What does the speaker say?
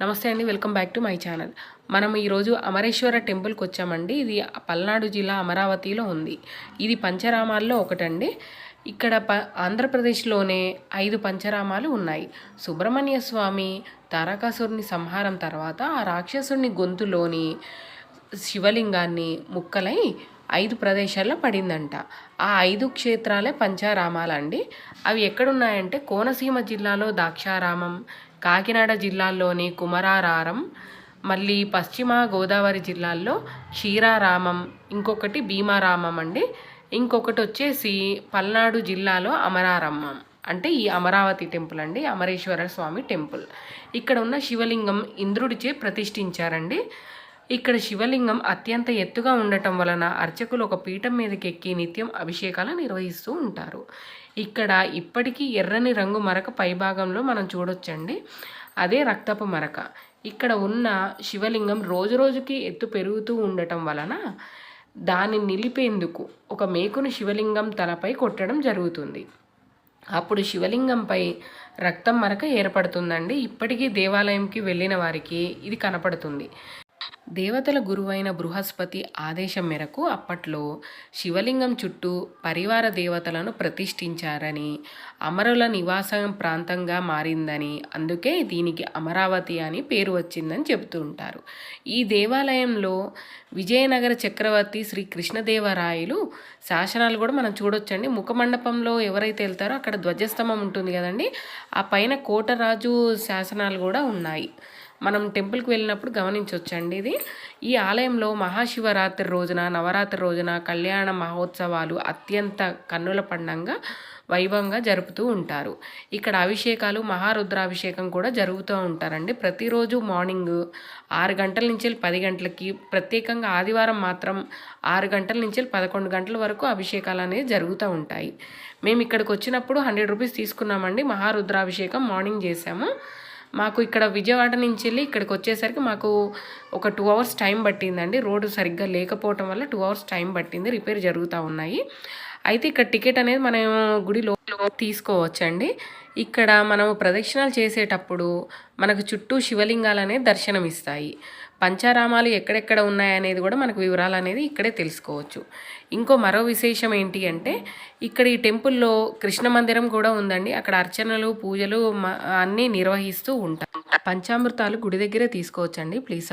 నమస్తే అండి welcome back to my channel. మనం ఈరోజు అమరేశ్వర టెంపుల్కి వచ్చామండి. ఇది పల్నాడు జిల్లా అమరావతిలో ఉంది. ఇది పంచరామాల్లో ఒకటండి. ఇక్కడ ప ఆంధ్రప్రదేశ్లోనే ఐదు పంచరామాలు ఉన్నాయి. సుబ్రహ్మణ్య స్వామి తారకాసురుని సంహారం తర్వాత ఆ రాక్షసుని గొంతులోని శివలింగాన్ని ముక్కలై ఐదు ప్రదేశాల్లో పడిందంట. ఆ ఐదు క్షేత్రాలే పంచారామాలండి. అవి ఎక్కడున్నాయంటే కోనసీమ జిల్లాలో దాక్షారామం కాకినాడ జిల్లాలోని కుమరారారం మళ్ళీ పశ్చిమ గోదావరి జిల్లాల్లో క్షీరారామం ఇంకొకటి భీమారామం అండి. ఇంకొకటి వచ్చేసి పల్నాడు జిల్లాలో అమరారమ్మం. అంటే ఈ అమరావతి టెంపుల్ అండి అమరేశ్వర స్వామి టెంపుల్. ఇక్కడ ఉన్న శివలింగం ఇంద్రుడిచే ప్రతిష్ఠించారండి. ఇక్కడ శివలింగం అత్యంత ఎత్తుగా ఉండటం వలన అర్చకులు ఒక పీఠం మీదకి ఎక్కి నిత్యం అభిషేకాలు నిర్వహిస్తూ ఉంటారు. ఇక్కడ ఇప్పటికీ ఎర్రని రంగు మరక పైభాగంలో మనం చూడొచ్చండి. అదే రక్తపు మరక. ఇక్కడ ఉన్న శివలింగం రోజు రోజుకి ఎత్తు పెరుగుతూ ఉండటం వలన దాన్ని నిలిపేందుకు ఒక మేకును శివలింగం తలపై కొట్టడం జరుగుతుంది. అప్పుడు శివలింగంపై రక్తం మరక ఏర్పడుతుందండి. ఇప్పటికీ దేవాలయంకి వెళ్ళిన వారికి ఇది కనపడుతుంది. దేవతల గురువైన బృహస్పతి ఆదేశం మేరకు అప్పట్లో శివలింగం చుట్టూ పరివార దేవతలను ప్రతిష్ఠించారని అమరుల నివాసం ప్రాంతంగా మారిందని అందుకే దీనికి అమరావతి అని పేరు వచ్చిందని చెబుతూ ఉంటారు ఈ దేవాలయంలో విజయనగర చక్రవర్తి శ్రీ కృష్ణదేవరాయలు శాసనాలు కూడా మనం చూడొచ్చండి. ముఖమండపంలో ఎవరైతే వెళ్తారో అక్కడ ధ్వజస్తంభం ఉంటుంది కదండి. ఆ పైన కోటరాజు శాసనాలు కూడా ఉన్నాయి. మనం టెంపుల్కి వెళ్ళినప్పుడు గమనించవచ్చండి ఇది. ఈ ఆలయంలో మహాశివరాత్రి రోజున నవరాత్రి రోజున కళ్యాణ మహోత్సవాలు అత్యంత కన్నుల పండంగా వైభవంగా జరుపుతూ ఉంటారు. ఇక్కడ అభిషేకాలు మహారుద్రాభిషేకం కూడా జరుగుతూ ఉంటారండి. ప్రతిరోజు మార్నింగ్ ఆరు గంటల నుంచి పది గంటలకి ప్రత్యేకంగా ఆదివారం మాత్రం ఆరు గంటల నుంచి పదకొండు గంటల వరకు అభిషేకాలు అనేవి జరుగుతూ ఉంటాయి. మేము ఇక్కడికి వచ్చినప్పుడు హండ్రెడ్ రూపీస్ తీసుకున్నామండి. మహారుద్రాభిషేకం మార్నింగ్ చేసాము మాకు ఇక్కడ విజయవాడ నుంచి వెళ్ళి ఇక్కడికి వచ్చేసరికి మాకు ఒక టూ అవర్స్ టైం పట్టిందండి. రోడ్డు సరిగ్గా లేకపోవటం వల్ల టూ అవర్స్ టైం పట్టింది. రిపేర్ జరుగుతూ ఉన్నాయి. అయితే ఇక్కడ టికెట్ అనేది మనం గుడిలో తీసుకోవచ్చండి. ఇక్కడ మనము ప్రదక్షిణాలు చేసేటప్పుడు మనకు చుట్టూ శివలింగాలు అనేది దర్శనం ఇస్తాయి పంచారామాలు ఎక్కడెక్కడ ఉన్నాయనేది కూడా మనకు వివరాలు అనేది ఇక్కడే తెలుసుకోవచ్చు. ఇంకో మరో విశేషం ఏంటి అంటే ఇక్కడ ఈ టెంపుల్లో కృష్ణ మందిరం కూడా ఉందండి. అక్కడ అర్చనలు పూజలు మ- అన్నీ నిర్వహిస్తూ ఉంటారు పంచామృతాలు గుడి దగ్గరే తీసుకోవచ్చండి. ప్లీజ్